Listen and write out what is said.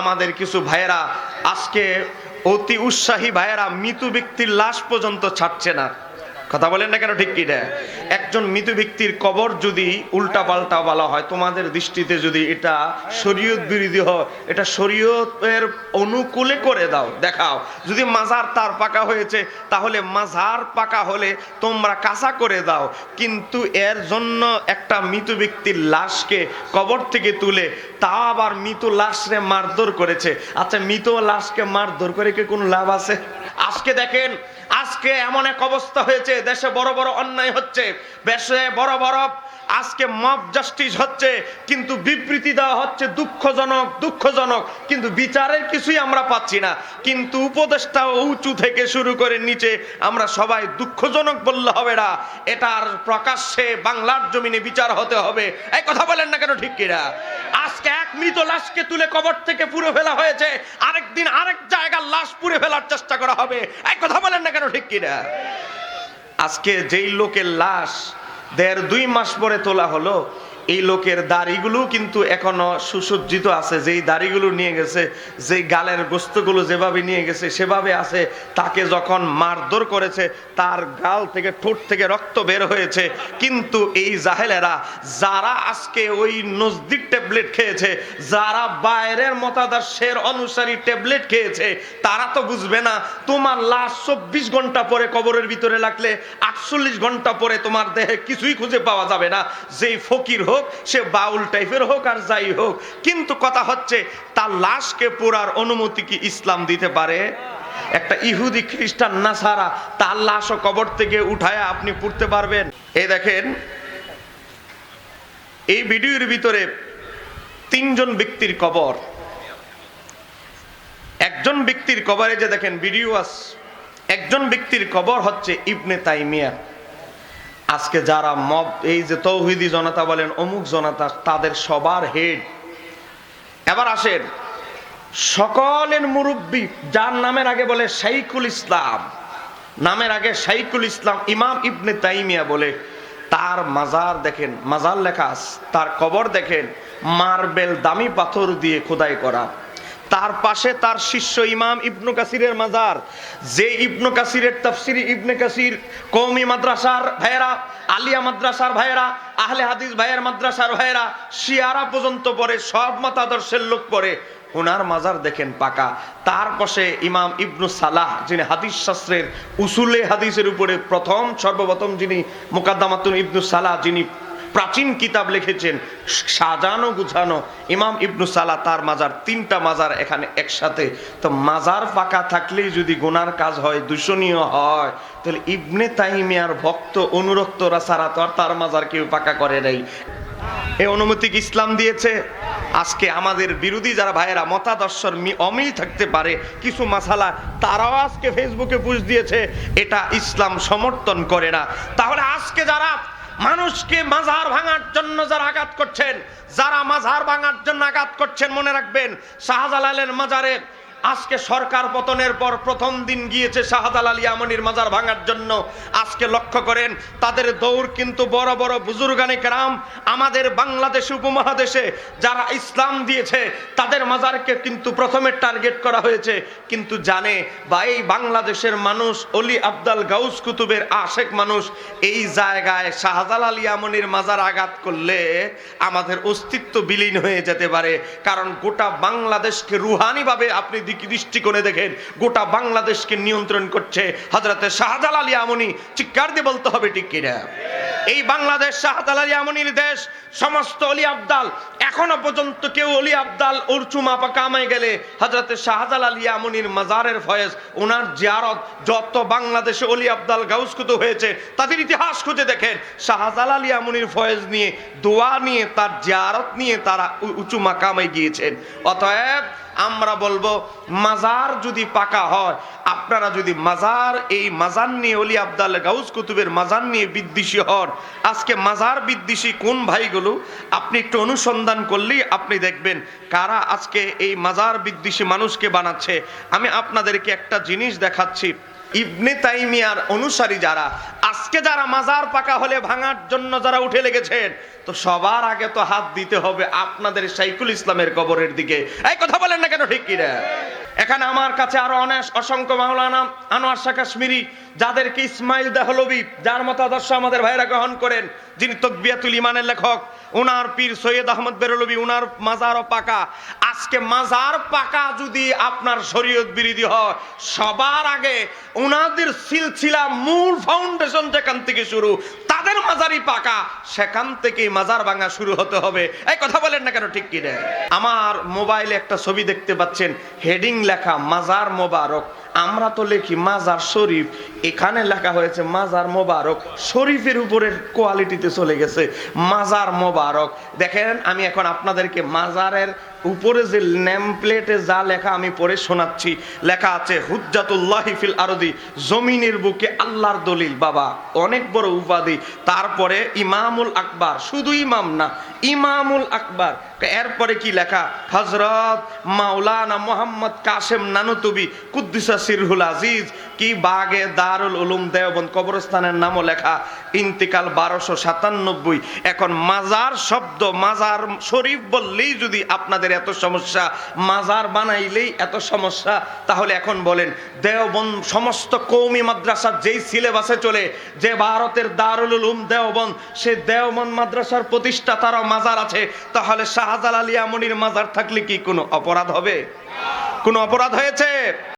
আমাদের কিছু ভাইয়েরা আজকে অতি উৎসাহী ভাইয়েরা মৃত ব্যক্তির লাশ পর্যন্ত ছাড়ছে না। কথা বলেন না কেন, ঠিক কি না? একজন মৃত ব্যক্তির কবর যদি উল্টা পাল্টা বলা হয়, তোমাদের দৃষ্টিতে যদি এটা শরীয়ত বিরোধী হয়, এটা শরীয়তের অনুকূলে করে দাও, দেখাও। যদি মাজার তার পাকা হয়েছে, তাহলে মাজার পাকা হলে তোমরা কাঁচা করে দাও। কিন্তু এর জন্য একটা মৃত ব্যক্তির লাশকে কবর থেকে তুলে, তা আবার মৃত লাশরে মারধর করেছে। আচ্ছা মৃত লাশকে মারধর করে কি কোনো লাভ আছে? আজকে দেখেন আজকে এমন এক অবস্থা হয়েছে দেশে বড় বড় অন্যায় হচ্ছে। দেশে বড় বড় আজকে মব জাস্টিস হচ্ছে, কিন্তু বিবৃতি দেওয়া হচ্ছে দুঃখজনক দুঃখজনক, কিন্তু বিচারের কিছুই আমরা পাচ্ছি না। কিন্তু উপদেষ্টা উঁচু থেকে শুরু করে নিচে, আমরা সবাই দুঃখজনক বললে হবে না। এটার প্রকাশ্যে বাংলার জমিনে বিচার হতে হবে। এই কথা বলেন না কেন ঠিক কিনা? আজকে এক মৃত লাশকে তুলে কবর থেকে পুরো ফেলা হয়েছে। আরেকদিন আরেক জায়গার লাশ পুড়ে ফেলার চেষ্টা করা হবে। এই কথা বলেন না কেন ঠিক কিনা? আজকে যেই লোকের লাশ দেড় দুই মাস পরে তোলা হলো। এই লোকের দাড়িগুলো কিন্তু এখনও সুসজ্জিত আছে। যেই দাড়িগুলো নিয়ে গেছে, যেই গালের গোস্তগুলো যেভাবে নিয়ে গেছে, সেভাবে আছে। তাকে যখন মারধর করেছে, তার গাল থেকে ঠোঁট থেকে রক্ত বের হয়েছে। কিন্তু এই জাহেলেরা, যারা আজকে ওই নজদিক ট্যাবলেট খেয়েছে, যারা বাইরের মতাদর্শের অনুসারী ট্যাবলেট খেয়েছে, তারা তো বুঝবে না, তোমার লাশ চব্বিশ ঘণ্টা পরে কবরের ভিতরে লাগলে আটচল্লিশ ঘণ্টা পরে তোমার দেহে কিছুই খুঁজে পাওয়া যাবে না। যেই ফকির হোক সে বাউল টাইপের হোক আর যাই হোক, কিন্তু কথা হচ্ছে তার লাশকে পোড়ার অনুমতি কি ইসলাম দিতে পারে? একটা ইহুদি খ্রিস্টান না ছাড়া তার লাশও কবর থেকে উঠায় আপনি পুড়তে পারবেন। এই দেখেন, এই ভিডিওর ভিতরে তিনজন ব্যক্তির কবর। একজন ব্যক্তির কবরে যে দেখেন ভিডিও আস একজন ব্যক্তির কবর হচ্ছে ইবনে তাইমিয়া। আজকে যারা মব এই যে তৌহিদি জনতা বলেন, অমুক জনতা, তাদের সবার হেড এবার আসেন, সকলের মুরব্বী, যার নামের আগে বলে শাইকুল ইসলাম, নামের আগে শাইকুল ইসলাম ইমাম ইবনে তাইমিয়া বলে, তার মাজার দেখেন, মাজার লেখা তার কবর দেখেন, মার্বেল দামি পাথর দিয়ে খোদাই করা। তার পাশে তার শিষ্য ইমাম ইবনু কাসিরের মাজার। যে ইবনু কাসিরের তাফসিরি, ইবনে কাসির কৌমি মাদ্রাসার ভাইয়েরা, আলিয়া মাদ্রাসার ভাইয়েরা, আহলে হাদিস ভাইয়ের মাদ্রাসার ভাইয়েরা, শিয়ারা পর্যন্ত পড়ে, সব মতাদর্শের লোক পড়ে ওনার মাজার দেখেন পাকা। তার পাশে ইমাম ইবনু সালাহ, যিনি হাদিস শাস্ত্রের উসুলে হাদিসের উপরে প্রথম, সর্বপ্রথম যিনি মোকাদ্দামাতুন ইবনু সালাহ, যিনি প্রাচীন কিতাব লিখেছেন, সাজানো গুছানো। ইমাম ইবনু সালা তার মাজার, তিনটা মাজার এখানে একসাথে। তো মাজার পাকা থাকলেই যদি গোনার কাজ হয়, দূষণীয় হয়, তাহলে ইবনে তাহিমিয়ার ভক্ত অনুরক্তরা সারা তো আর তার মাজার কেউ পাকা করে নাই। এই অনুমতি কি ইসলাম দিয়েছে? আজকে আমাদের বিরোধী যারা ভাইয়েরা, মতাদর্শর অমিল থাকতে পারে, কিছু মাসালা তারাও আজকে ফেসবুকে পুষ দিয়েছে, এটা ইসলাম সমর্থন করে না। তাহলে আজকে যারা মানুষকে মাঝার ভাঙার জন্য যারা আঘাত করছেন, যারা মাঝার ভাঙার জন্য আঘাত করছেন, মনে রাখবেন, শাহজালালের মাজারে আজকে সরকার পতনের পর প্রথম দিন গিয়েছে শাহজালাল আমনির মাজার ভাঙার জন্য। আজকে লক্ষ্য করেন, তাদের দৌড় কিন্তু বড় বড় বুজুর্গানে কেরাম, আমাদের বাংলাদেশ উপমহাদেশে যারা ইসলাম দিয়েছে, তাদের মাজারকে কিন্তু প্রথমে টার্গেট করা হয়েছে। কিন্তু জানে বা এই বাংলাদেশের মানুষ, অলি আবদাল গাউস কুতুবের আশেক মানুষ, এই জায়গায় শাহজালাল আমনির মাজার আঘাত করলে আমাদের অস্তিত্ব বিলীন হয়ে যেতে পারে। কারণ গোটা বাংলাদেশকে রুহানিভাবে আপনি দৃষ্টিকোণে দেখেন, গোটা বাংলাদেশকে নিয়ন্ত্রণ করছে হজরতে শাহজালাল আমনি চিৎকার দিয়ে বলতে হবে, ঠিক কিনা? এই বাংলাদেশ শাহজালাল ইয়ামনির দেশ, সমস্ত অলি আবদাল, এখনও পর্যন্ত কেউ অলি আবদাল উরচুমা পা কামাই গেলে হজরতে শাহজালাল ইয়ামনির মাজারের ফয়েজ ওনার জিয়ারত যত বাংলাদেশে অলি আবদাল গাউসকুত হয়েছে, তাদের ইতিহাস খুঁজে দেখেন। শাহজাল আলী আমনির ফয়েজ নিয়ে, দোয়া নিয়ে, তার জিয়ারত নিয়ে তারা উঁচু মাকামে গিয়েছেন। অতএব আমরা বলব, মাজার যদি পাকা হয় আপনারা যদি মাজার, এই মাজার নিয়ে অলি আবদাল গাউস কুতুবের মাজার নিয়ে বিদ্বেষী হন, আজকে মাজার বিদ্বেষী কোন ভাইগুলো? আপনি একটু অনুসন্ধান করলেই আপনি দেখবেন কারা আজকে এই মাজার বিদ্বেষী মানুষকে বানাচ্ছে। আমি আপনাদেরকে একটা জিনিস দেখাচ্ছি। ইবনে তাইমিয়ার অনুসারী যারা, আজকে যারা মাজার পাকা হলে ভাঙার জন্য যারা উঠে লেগেছেন, তো সবার আগে তো হাত দিতে হবে আপনাদের শাইকুল ইসলামের কবরের দিকে। এই কথা বলেন না কেন, ঠিক কিনা? এখানে আমার কাছে আরও অনেক অসংখ্য মাওলানা আনোয়ার শাহ কাশ্মীরি, যাদেরকে ইসমাইল দেহলবি যার মতো আদর্শ আমাদের ভাইরা গ্রহণ করেন, যিনি তকবিয়াতুল ইমানের লেখক, উনার পীর সৈয়দ আহমদ বেরলবি উনার মাজারও পাকা। আজকে মাজার পাকা যদি আপনার শরীয়ত বিরোধী হয়, সবার আগে উনাদের সিলসিলা মূল ফাউন্ডেশন যেখান থেকে শুরু তাদের মাজারই পাকা, সেখান থেকে মাজার ভাঙা শুরু হতে হবে। এই কথা বলেন না কেন, ঠিক কি আমার মোবাইলে একটা ছবি দেখতে পাচ্ছেন, হেডিং লেখা, মাজার মোবারক। আমরা তো লিখি মাজার শরীফ এখানে লেখা হয়েছে, মাজার মোবারক শরীফের উপরের কোয়ালিটিতে চলে গেছে। মাজার মোবারক। দেখেন, আমি এখন আপনাদেরকে মাজারের উপরে যে নেম প্লেটে যা লেখা আমি পড়ে শোনাচ্ছি, লেখা আছে, হুজ্জাতুল্লাহি ফিল আরদি, জমিনের বুকে আল্লাহর দলিল, বাবা। অনেক বড় উপাধি। তারপরে ইমামুল আকবার, শুধু ইমাম না, ইমামুল আকবার। এরপরে কি লেখা? হজরত মাওলানা মোহাম্মদ কাশেম নানুতুবি, কুদ্দিসা সিরহুল আজিজ কি বাগে দারুল উলুম দেওবন্দ কবরস্থানের নামও লেখা ইন্তিকাল বারোশো সাতানব্বই। এখন মাজার শব্দ, মাজার শরীফ বললেই যদি আপনাদের এত সমস্যা, মাজার বানাইলেই এত সমস্যা, তাহলে এখন বলেন, দেওবন্দ, সমস্ত কৌমি মাদ্রাসার যেই সিলেবাসে চলে, যে ভারতের দারুল উলুম দেওবন্দ, সে দেওবন্দ মাদ্রাসার প্রতিষ্ঠা প্রতিষ্ঠাতারও মাজার আছে, তাহলে শাহজালাল আলিয়া মনির মাজার থাকলে কি কোনো অপরাধ হবে? কোনো অপরাধ হয়েছে?